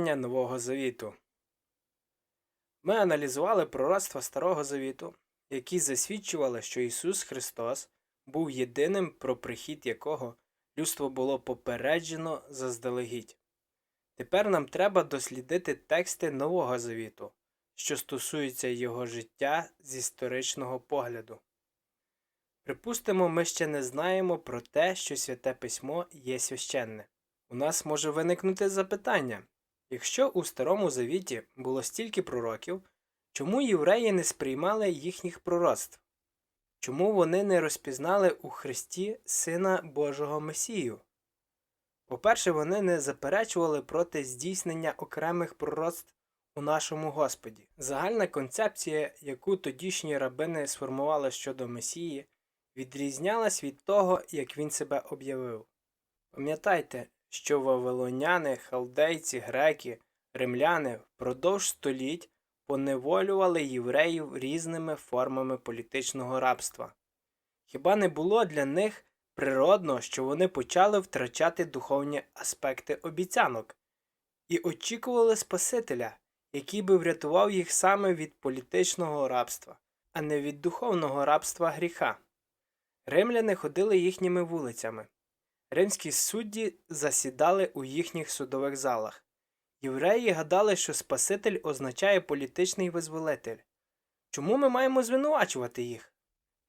читання Нового Завіту. Ми аналізували пророцтва Старого Завіту, які засвідчували, що Ісус Христос був єдиним, про прихід якого людство було попереджено заздалегідь. Тепер нам треба дослідити тексти Нового Завіту, що стосуються його життя з історичного погляду. Припустимо, ми ще не знаємо про те, що Святе Письмо є священне. У нас може виникнути запитання якщо у Старому Завіті було стільки пророків, чому євреї не сприймали їхніх пророцтв? Чому вони не розпізнали у Христі Сина Божого Месію? По-перше, вони не заперечували проти здійснення окремих пророцтв у нашому Господі. Загальна концепція, яку тодішні рабини сформували щодо Месії, відрізнялась від того, як він себе об'явив. Пам'ятайте, що вавилоняни, халдейці, греки, римляни впродовж століть поневолювали євреїв різними формами політичного рабства. Хіба не було для них природно, що вони почали втрачати духовні аспекти обіцянок і очікували Спасителя, який би врятував їх саме від політичного рабства, а не від духовного рабства гріха. Римляни ходили їхніми вулицями. Римські судді засідали у їхніх судових залах. Євреї гадали, що Спаситель означає політичний визволитель. Чому ми маємо звинувачувати їх?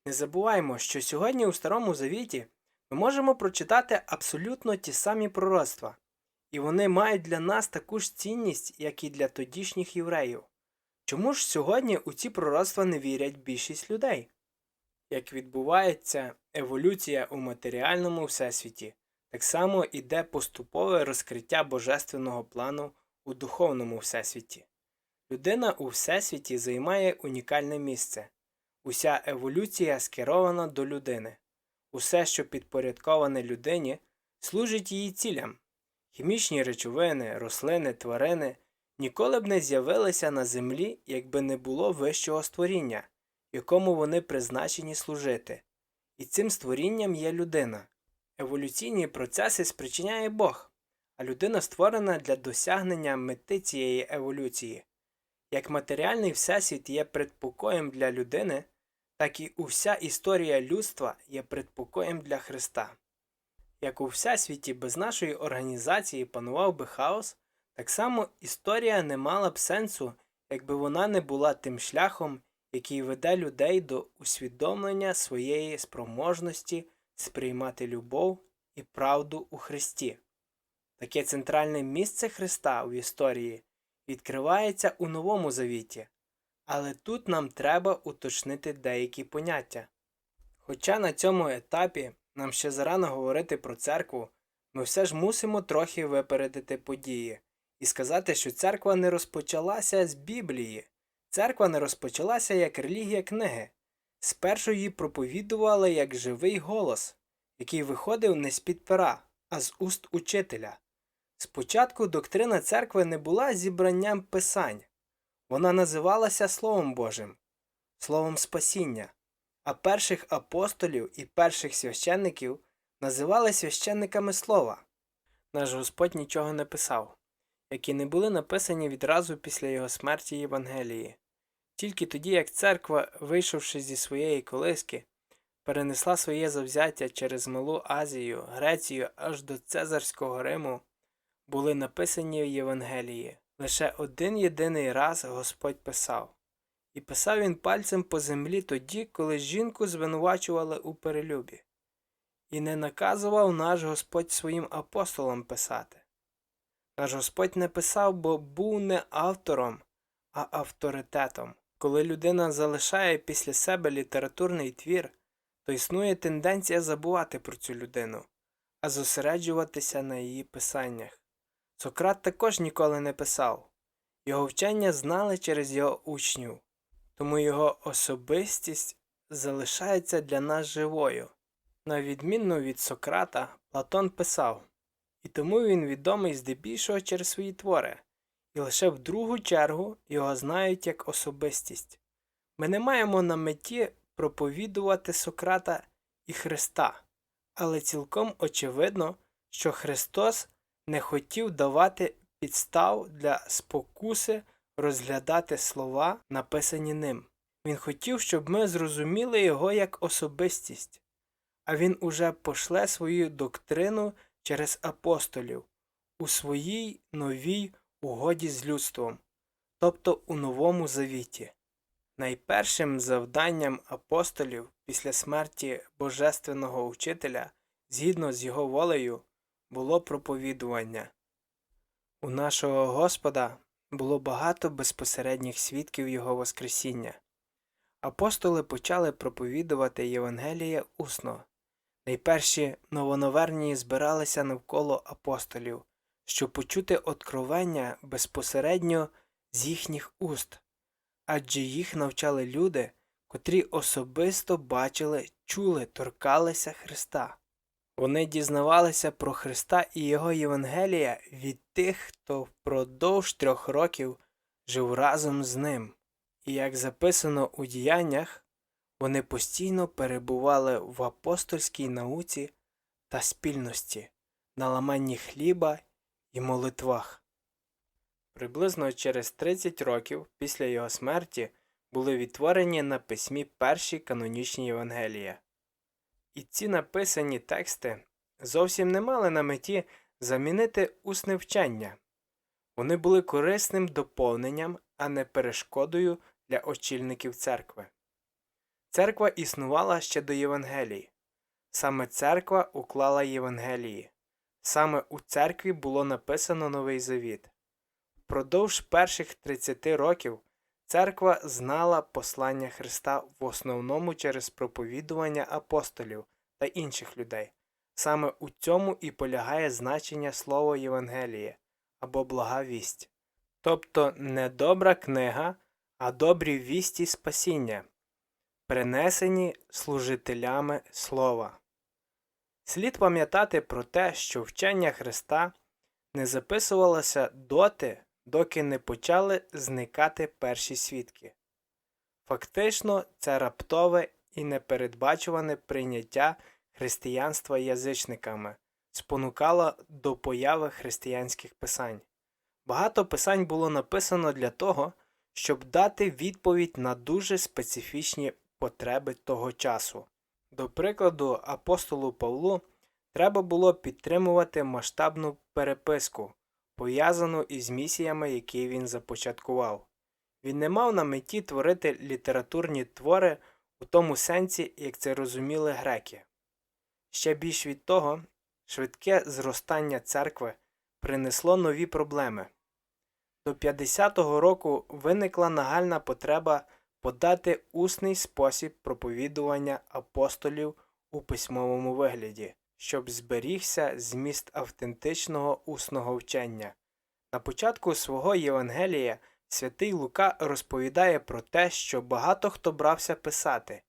Не забуваємо, що сьогодні у Старому Завіті ми можемо прочитати абсолютно ті самі пророцтва, і вони мають для нас таку ж цінність, як і для тодішніх євреїв. Чому ж сьогодні у ці пророцтва не вірять більшість людей? Як відбувається еволюція у матеріальному всесвіті, так само іде поступове розкриття божественного плану у духовному всесвіті. Людина у всесвіті займає унікальне місце. Уся еволюція скерована до людини. Усе, що підпорядковане людині, служить її цілям. Хімічні речовини, рослини, тварини ніколи б не з'явилися на землі, якби не було вищого створіння, якому вони призначені служити. І цим створінням є людина. Еволюційні процеси спричиняє Бог, а людина створена для досягнення мети цієї еволюції. Як матеріальний всесвіт є предпокоєм для людини, так і уся історія людства є предпокоєм для Христа. Як у всесвіті без нашої організації панував би хаос, так само історія не мала б сенсу, якби вона не була тим шляхом, який веде людей до усвідомлення своєї спроможності сприймати любов і правду у Христі. Таке центральне місце Христа в історії відкривається у Новому Завіті, але тут нам треба уточнити деякі поняття. Хоча на цьому етапі нам ще зарано говорити про церкву, ми все ж мусимо трохи випередити події і сказати, що церква не розпочалася з Біблії, церква не розпочалася як релігія книги. Спершу її проповідували як живий голос, який виходив не з під пера, а з уст учителя. Спочатку доктрина церкви не була зібранням писань, вона називалася Словом Божим, Словом Спасіння, а перших апостолів і перших священників називали священниками слова. Наш Господь нічого не писав, які не були написані відразу після його смерті Євангелії. Тільки тоді, як церква, вийшовши зі своєї колиски, перенесла своє завзяття через Малу Азію, Грецію аж до Цезарського Риму, були написані в Євангелії. Лише один єдиний раз Господь писав, і писав він пальцем по землі тоді, коли жінку звинувачували у перелюбі, і не наказував наш Господь своїм апостолам писати. Наш Господь не писав, бо був не автором, а авторитетом. Коли людина залишає після себе літературний твір, то існує тенденція забувати про цю людину, а зосереджуватися на її писаннях. Сократ також ніколи не писав, його вчення знали через його учнів, тому його особистість залишається для нас живою. На відміну від Сократа, Платон писав, і тому він відомий здебільшого через свої твори і лише в другу чергу його знають як особистість. Ми не маємо на меті проповідувати Сократа і Христа, але цілком очевидно, що Христос не хотів давати підстав для спокуси розглядати слова, написані ним. Він хотів, щоб ми зрозуміли його як особистість, а він уже пошле свою доктрину через апостолів у своїй новій угоді з людством, тобто у Новому Завіті. Найпершим завданням апостолів після смерті Божественного Учителя, згідно з його волею, було проповідування. У нашого Господа було багато безпосередніх свідків Його Воскресіння. Апостоли почали проповідувати Євангеліє усно. Найперші новонаверні збиралися навколо апостолів, щоб почути откровення безпосередньо з їхніх уст, адже їх навчали люди, котрі особисто бачили, чули, торкалися Христа. Вони дізнавалися про Христа і Його Євангелія від тих, хто впродовж трьох років жив разом з ним. І як записано у діяннях, вони постійно перебували в апостольській науці та спільності, на ламанні хліба і молитвах. Приблизно через 30 років після його смерті були відтворені на письмі перші канонічні Євангелія. І ці написані тексти зовсім не мали на меті замінити усне вчення. Вони були корисним доповненням, а не перешкодою для очільників церкви. Церква існувала ще до Євангелії. Саме церква уклала Євангелії. Саме у церкві було написано Новий Завіт. Впродовж перших 30 років церква знала послання Христа в основному через проповідування апостолів та інших людей. Саме у цьому і полягає значення слова Євангеліє або блага вість. Тобто не добра книга, а добрі вісті спасіння, принесені служителями слова. Слід пам'ятати про те, що вчення Христа не записувалося доти, доки не почали зникати перші свідки. Фактично, це раптове і непередбачуване прийняття християнства язичниками спонукало до появи християнських писань. Багато писань було написано для того, щоб дати відповідь на дуже специфічні потреби того часу. До прикладу, апостолу Павлу треба було підтримувати масштабну переписку, пов'язану із місіями, які він започаткував. Він не мав на меті творити літературні твори у тому сенсі, як це розуміли греки. Ще більш від того, швидке зростання церкви принесло нові проблеми. До 50-го року виникла нагальна потреба подати усний спосіб проповідування апостолів у письмовому вигляді, щоб зберігся зміст автентичного усного вчення. На початку свого Євангелія святий Лука розповідає про те, що багато хто брався писати,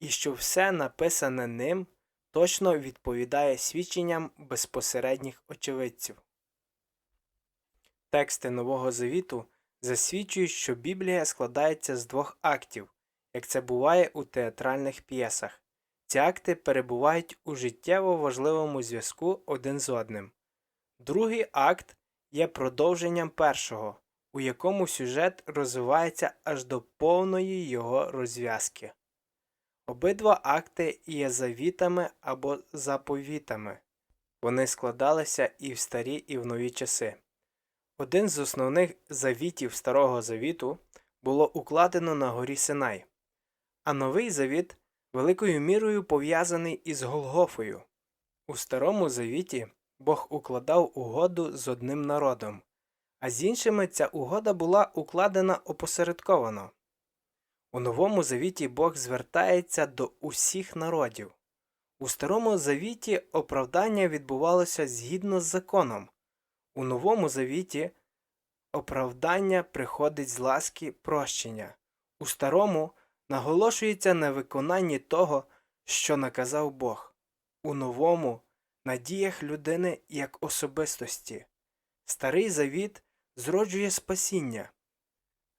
і що все написане ним точно відповідає свідченням безпосередніх очевидців. Тексти Нового Завіту засвідчують, що Біблія складається з двох актів, як це буває у театральних п'єсах. Ці акти перебувають у життєво важливому зв'язку один з одним. Другий акт є продовженням першого, у якому сюжет розвивається аж до повної його розв'язки. Обидва акти є завітами або заповітами. Вони складалися і в старі, і в нові часи. Один з основних завітів Старого Завіту було укладено на горі Синай, а новий завіт великою мірою пов'язаний із Голгофою. У Старому Завіті Бог укладав угоду з одним народом, а з іншими ця угода була укладена опосередковано. У Новому Завіті Бог звертається до усіх народів. У Старому Завіті оправдання відбувалося згідно з законом. У Новому Завіті оправдання приходить з ласки прощення. У старому наголошується на виконанні того, що наказав Бог. У новому на діях людини як особистості. Старий завіт зроджує спасіння,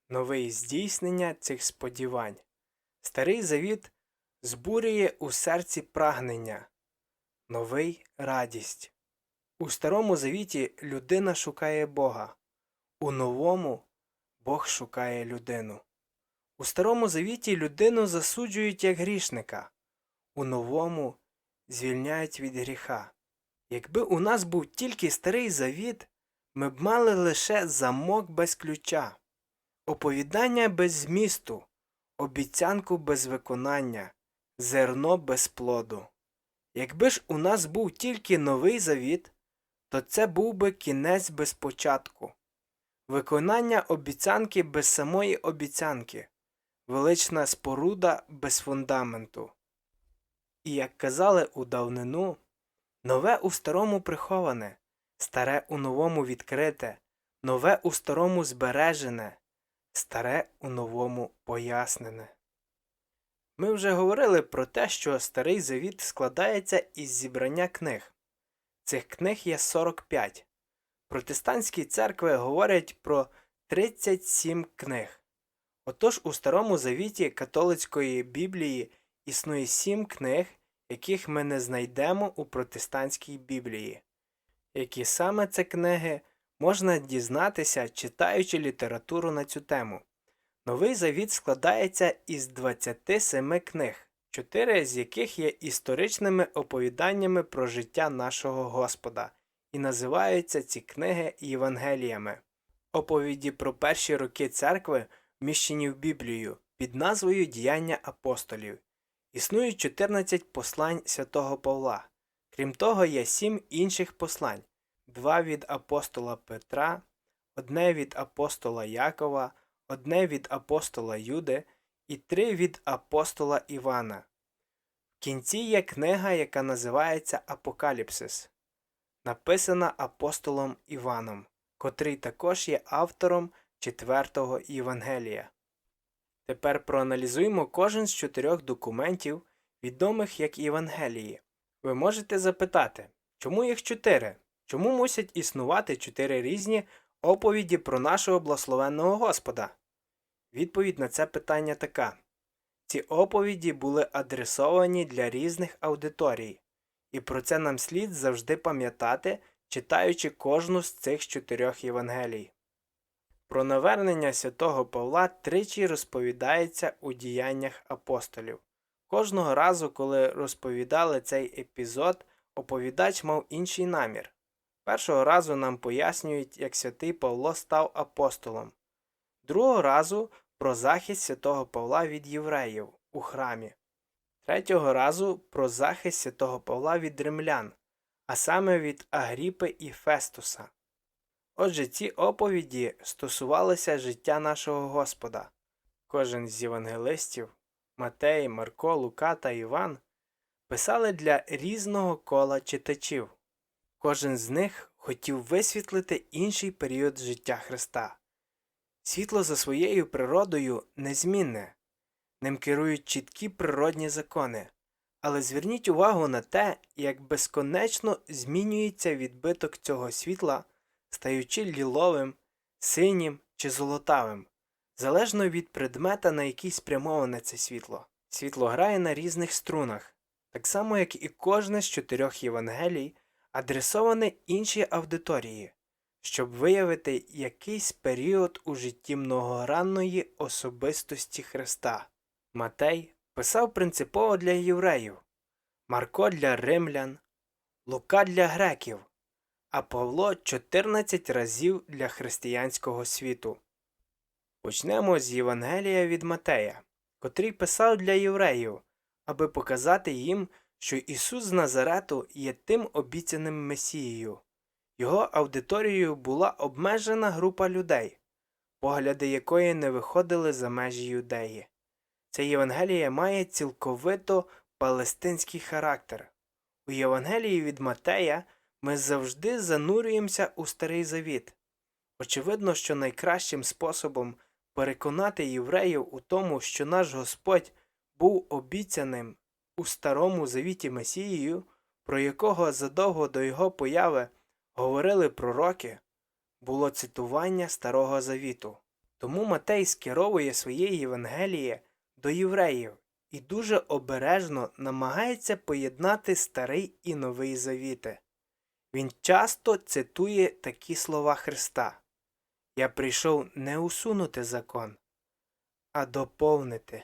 новий здійснення цих сподівань. Старий завіт збурює у серці прагнення, новий радість. У Старому Завіті людина шукає Бога, у Новому Бог шукає людину. У Старому Завіті людину засуджують як грішника, у Новому звільняють від гріха. Якби у нас був тільки старий завіт, ми б мали лише замок без ключа, оповідання без змісту, обіцянку без виконання, зерно без плоду. Якби ж у нас був тільки новий завіт, то це був би кінець без початку, виконання обіцянки без самої обіцянки, велична споруда без фундаменту. І як казали у давнину, нове у старому приховане, старе у новому відкрите, нове у старому збережене, старе у новому пояснене. Ми вже говорили про те, що старий завіт складається із зібрання книг. Цих книг є 45. Протестантські церкви говорять про 37 книг. Отож у Старому Завіті католицької Біблії існує 7 книг, яких ми не знайдемо у протестантській Біблії. Які саме це книги можна дізнатися, читаючи літературу на цю тему. Новий Завіт складається із 27 книг, чотири з яких є історичними оповіданнями про життя нашого Господа, і називаються ці книги Євангеліями. Оповіді про перші роки церкви вміщені в Біблію під назвою Діяння апостолів. Існують 14 послань святого Павла. Крім того, є сім інших послань: два від апостола Петра, одне від апостола Якова, одне від апостола Юди і три від апостола Івана. В кінці є книга, яка називається Апокаліпсис, написана апостолом Іваном, котрий також є автором четвертого Євангелія. Тепер проаналізуємо кожен з чотирьох документів, відомих як Євангелії. Ви можете запитати, чому їх чотири? Чому мусять існувати чотири різні оповіді про нашого благословенного Господа? Відповідь на це питання така: ці оповіді були адресовані для різних аудиторій, і про це нам слід завжди пам'ятати, читаючи кожну з цих чотирьох Євангелій. Про навернення святого Павла тричі розповідається у діяннях апостолів. Кожного разу, коли розповідали цей епізод, оповідач мав інший намір. Першого разу нам пояснюють, як святий Павло став апостолом, другого разу про захист святого Павла від євреїв у храмі, третього разу про захист святого Павла від римлян, а саме від Агріпи і Фестуса. Отже, ці оповіді стосувалися життя нашого Господа. Кожен з євангелистів Матей, Марко, Лука та Іван писали для різного кола читачів. Кожен з них хотів висвітлити інший період життя Христа. Світло за своєю природою незмінне, ним керують чіткі природні закони, але зверніть увагу на те, як безконечно змінюється відбиток цього світла, стаючи ліловим, синім чи золотавим, залежно від предмета, на який спрямоване це світло. Світло грає на різних струнах, так само як і кожне з чотирьох Євангелій, адресоване іншій аудиторії, щоб виявити якийсь період у житті многогранної особистості Христа. Матей писав принципово для євреїв, Марко для римлян, Лука для греків, а Павло 14 разів для християнського світу. Почнемо з Євангелія від Матея, котрий писав для євреїв, аби показати їм, що Ісус з Назарету є тим обіцяним Месією. Його аудиторією була обмежена група людей, погляди якої не виходили за межі юдеї. Ця Євангелія має цілковито палестинський характер. У Євангелії від Матея ми завжди занурюємося у старий завіт. Очевидно, що найкращим способом переконати євреїв у тому, що наш Господь був обіцяним у старому завіті Месією, про якого задовго до його появи говорили пророки, було цитування Старого Завіту. Тому Матей скеровує своє Євангеліє до євреїв і дуже обережно намагається поєднати старий і новий завіти. Він часто цитує такі слова Христа Я прийшов не усунути закон, а доповнити.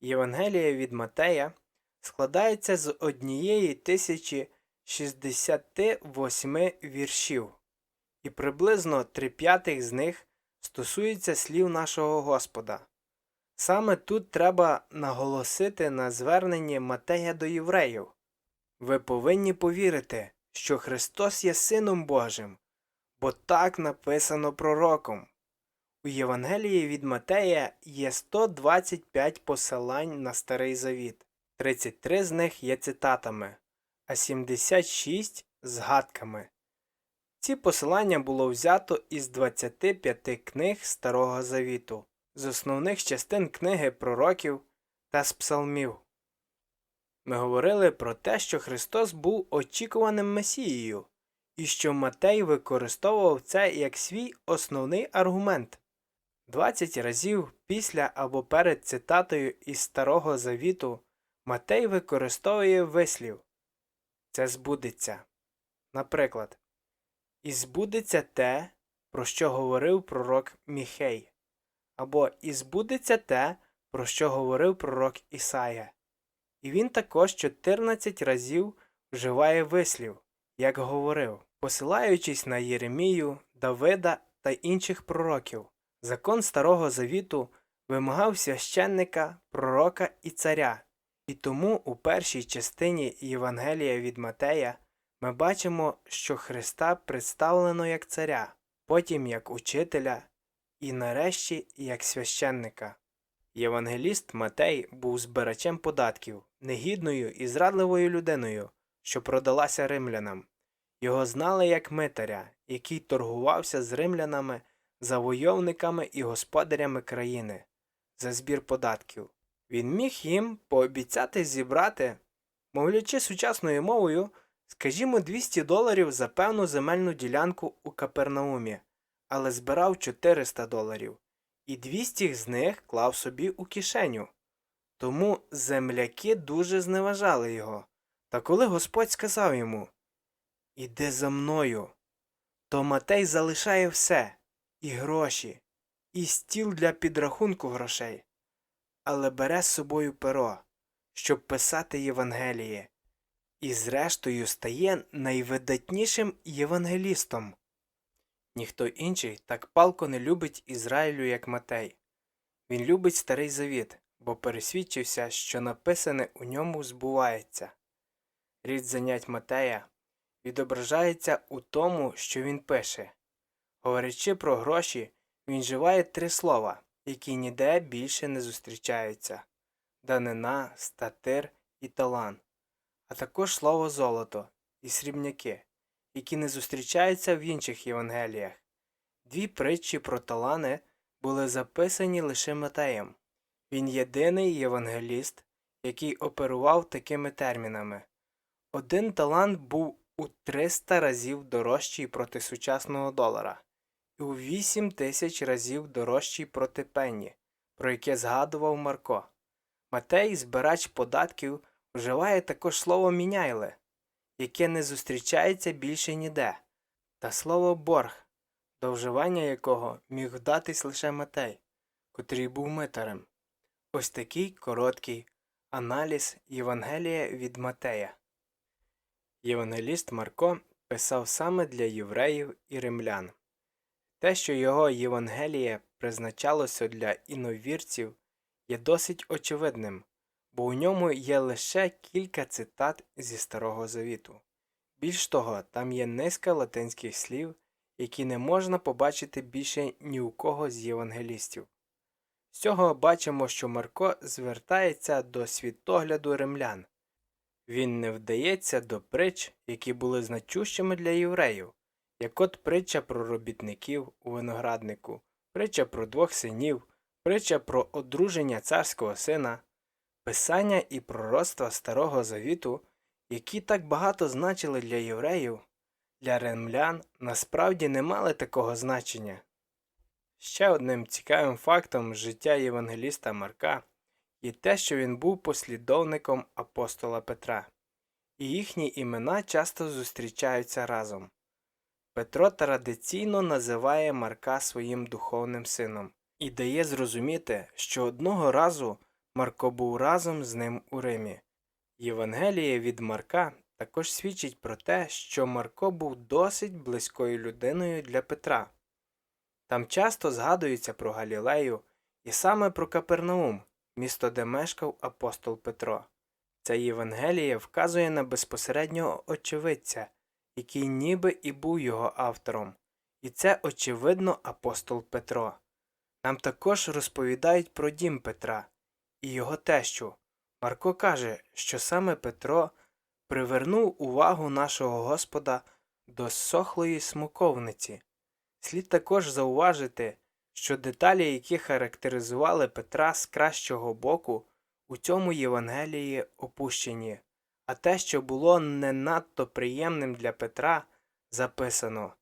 Євангелія від Матея складається з однієї тисячі 68 віршів, і приблизно три п'ятих з них стосується слів нашого Господа. Саме тут треба наголосити на зверненні Матея до євреїв. Ви повинні повірити, що Христос є Сином Божим, бо так написано пророком. У Євангелії від Матея є 125 посилань на Старий Завіт, 33 з них є цитатами, а 76 згадками. Ці посилання було взято із 25 книг Старого Завіту, з основних частин книги пророків та з псалмів. Ми говорили про те, що Христос був очікуваним Месією, і що Матей використовував це як свій основний аргумент. 20 разів після або перед цитатою із Старого Завіту Матей використовує вислів Це збудеться. Наприклад, І збудеться те, про що говорив пророк Міхей, або І збудеться те, про що говорив пророк Ісая. І він також 14 разів вживає вислів, як говорив, посилаючись на Єремію, Давида та інших пророків. Закон Старого Завіту вимагав священника, пророка і царя, і тому у першій частині Євангелія від Матея ми бачимо, що Христа представлено як царя, потім як учителя і нарешті як священника. Євангеліст Матей був збирачем податків, негідною і зрадливою людиною, що продалася римлянам. Його знали як митаря, який торгувався з римлянами, завойовниками і господарями країни за збір податків. Він міг їм пообіцяти зібрати, мовлячи сучасною мовою, скажімо, 200 доларів за певну земельну ділянку у Капернаумі, але збирав 400 доларів, і 200 з них клав собі у кишеню. Тому земляки дуже зневажали його. Та коли Господь сказав йому Іди за мною, то Матей залишає все і гроші, і стіл для підрахунку грошей, але бере з собою перо, щоб писати Євангеліє, і зрештою стає найвидатнішим євангелістом. Ніхто інший так палко не любить Ізраїлю, як Матей. Він любить старий завіт, бо пересвідчився, що написане у ньому збувається. Рід занять Матея відображається у тому, що він пише. Говорячи про гроші, він вживає три слова, які ніде більше не зустрічаються данина, статир і талан, а також слово золото і срібняки, які не зустрічаються в інших Євангеліях. Дві притчі про талани були записані лише Матеєм. Він єдиний євангеліст, який оперував такими термінами. Один талант був у 300 разів дорожчий проти сучасного долара у 8 тисяч разів дорожчий проти пенні, про яке згадував Марко. Матей, збирач податків, вживає також слово міняйле, яке не зустрічається більше ніде, та слово борг, до вживання якого міг вдатись лише Матей, котрий був митарем. Ось такий короткий аналіз Євангелія від Матея. Євангеліст Марко писав саме для євреїв і римлян. Те, що його Євангеліє призначалося для іновірців, є досить очевидним, бо у ньому є лише кілька цитат зі Старого Завіту. Більш того, там є низка латинських слів, які не можна побачити більше ні у кого з євангелістів. З цього бачимо, що Марко звертається до світогляду римлян. Він не вдається до притч, які були значущими для євреїв, як от притча про робітників у винограднику, притча про двох синів, притча про одруження царського сина, писання і пророцтва Старого Завіту, які так багато значили для євреїв, для римлян насправді не мали такого значення. Ще одним цікавим фактом життя євангеліста Марка є те, що він був послідовником апостола Петра. і їхні імена часто зустрічаються разом. Петро традиційно називає Марка своїм духовним сином і дає зрозуміти, що одного разу Марко був разом з ним у Римі. Євангеліє від Марка також свідчить про те, що Марко був досить близькою людиною для Петра. Там часто згадується про Галілею і саме про Капернаум, місто, де мешкав апостол Петро. Ця Євангеліє вказує на безпосереднього очевидця, який ніби і був його автором, і це, очевидно, апостол Петро. Нам також розповідають про дім Петра і його тещу. Марко каже, що саме Петро привернув увагу нашого Господа до сохлої смоковниці. Слід також зауважити, що деталі, які характеризували Петра з кращого боку, у цьому Євангелії опущені, а те, що було не надто приємним для Петра, записано.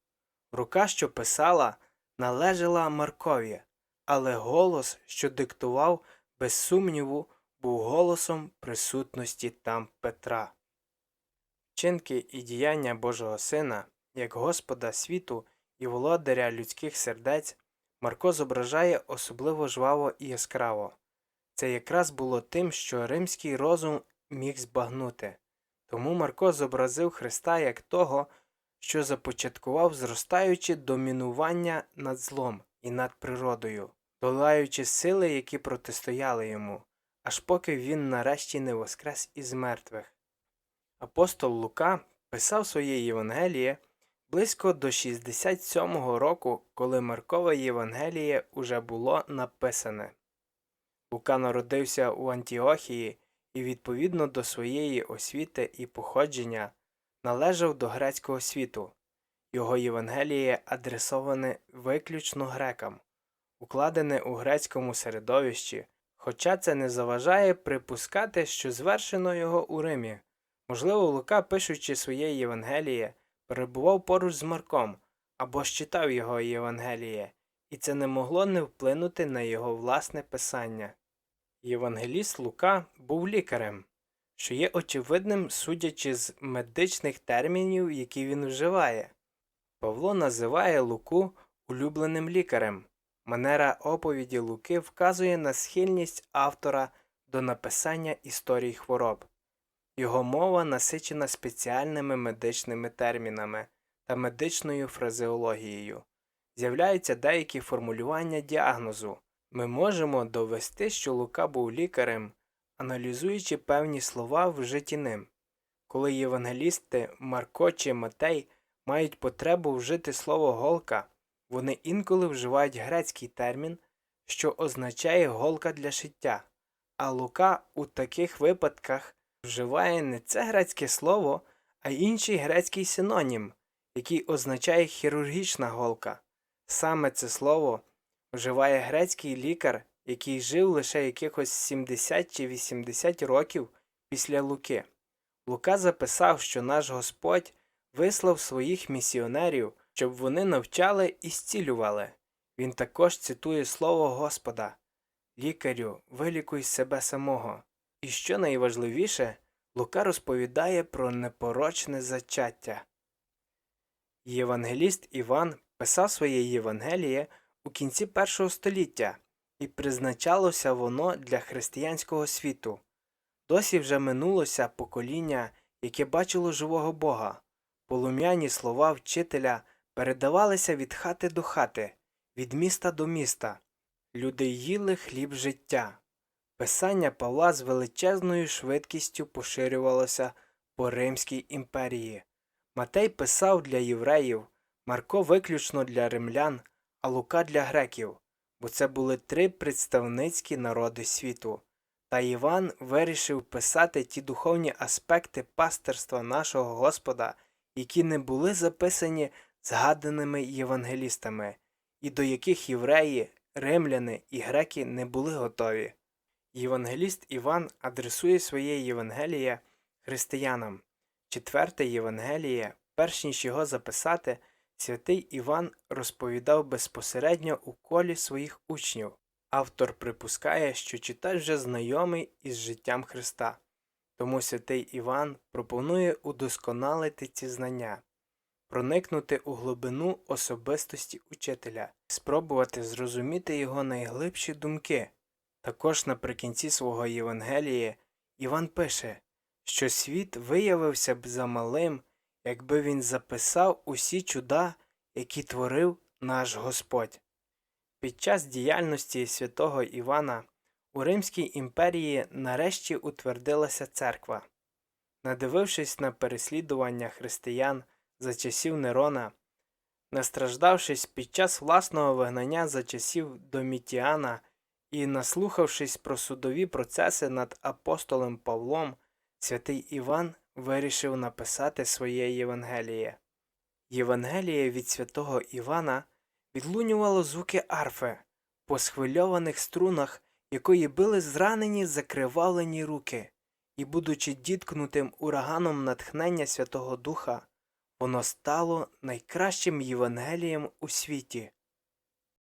Рука, що писала, належала Маркові, але голос, що диктував, без сумніву, був голосом присутності там Петра. Вчинки і діяння Божого Сина, як Господа світу і володаря людських сердець, Марко зображає особливо жваво і яскраво. Це якраз було тим, що римський розум міг збагнути. Тому Марко зобразив Христа як того, що започаткував зростаюче домінування над злом і над природою, долаючи сили, які протистояли йому, аж поки він нарешті не воскрес із мертвих. Апостол Лука писав своє Євангеліє близько до 67-го року, коли Маркове Євангеліє уже було написане. Лука народився у Антіохії і, відповідно до своєї освіти і походження, належав до грецького світу. Його Євангеліє адресоване виключно грекам, укладене у грецькому середовищі, хоча це не заважає припускати, що звершено його у Римі. Можливо, Лука, пишучи своє Євангеліє, перебував поруч з Марком або ж читав його Євангеліє, і це не могло не вплинути на його власне писання. Євангеліст Лука був лікарем, що є очевидним, судячи з медичних термінів, які він вживає. Павло називає Луку улюбленим лікарем. Манера оповіді Луки вказує на схильність автора до написання історій хвороб. Його мова насичена спеціальними медичними термінами та медичною фразеологією. З'являються деякі формулювання діагнозу. Ми можемо довести, що Лука був лікарем, аналізуючи певні слова вжиті ним. Коли євангелісти Марко чи Матей мають потребу вжити слово голка, вони інколи вживають грецький термін, що означає голка для шиття, а Лука у таких випадках вживає не це грецьке слово, а інший грецький синонім, який означає хірургічна голка. Саме це слово вживає грецький лікар, який жив лише якихось 70 чи 80 років після Луки. Лука записав, що наш Господь вислав своїх місіонерів, щоб вони навчали і зцілювали. Він також цитує слово Господа Лікарю, вилікуй себе самого. І що найважливіше, Лука розповідає про непорочне зачаття. Євангеліст Іван писав своє Євангеліє у кінці першого століття, і призначалося воно для християнського світу. Досі вже минулося покоління, яке бачило живого Бога. Полум'яні слова вчителя передавалися від хати до хати, від міста до міста. Люди їли хліб життя. Писання Павла з величезною швидкістю поширювалося по Римській імперії. Матей писав для євреїв, Марко виключно для римлян, а Лука для греків, бо це були три представницькі народи світу. Та Іван вирішив писати ті духовні аспекти пастирства нашого Господа, які не були записані згаданими євангелістами, і до яких євреї, римляни і греки не були готові. Євангеліст Іван адресує своє Євангеліє християнам. Четверте Євангеліє, перш ніж його записати, святий Іван розповідав безпосередньо у колі своїх учнів. Автор припускає, що читач вже знайомий із життям Христа. Тому святий Іван пропонує удосконалити ці знання, проникнути у глибину особистості учителя, спробувати зрозуміти його найглибші думки. Також наприкінці свого Євангелія Іван пише, що світ виявився б замалим, якби він записав усі чуда, які творив наш Господь. Під час діяльності святого Івана у Римській імперії нарешті утвердилася церква. Надивившись на переслідування християн за часів Нерона, настраждавшись під час власного вигнання за часів Домітіана і наслухавшись про судові процеси над апостолом Павлом, святий Іван вирішив написати своє Євангеліє. Євангеліє від святого Івана відлунювало звуки арфи по схвильованих струнах, якої били зранені закривавлені руки, і, будучи діткнутим ураганом натхнення Святого Духа, воно стало найкращим Євангелієм у світі.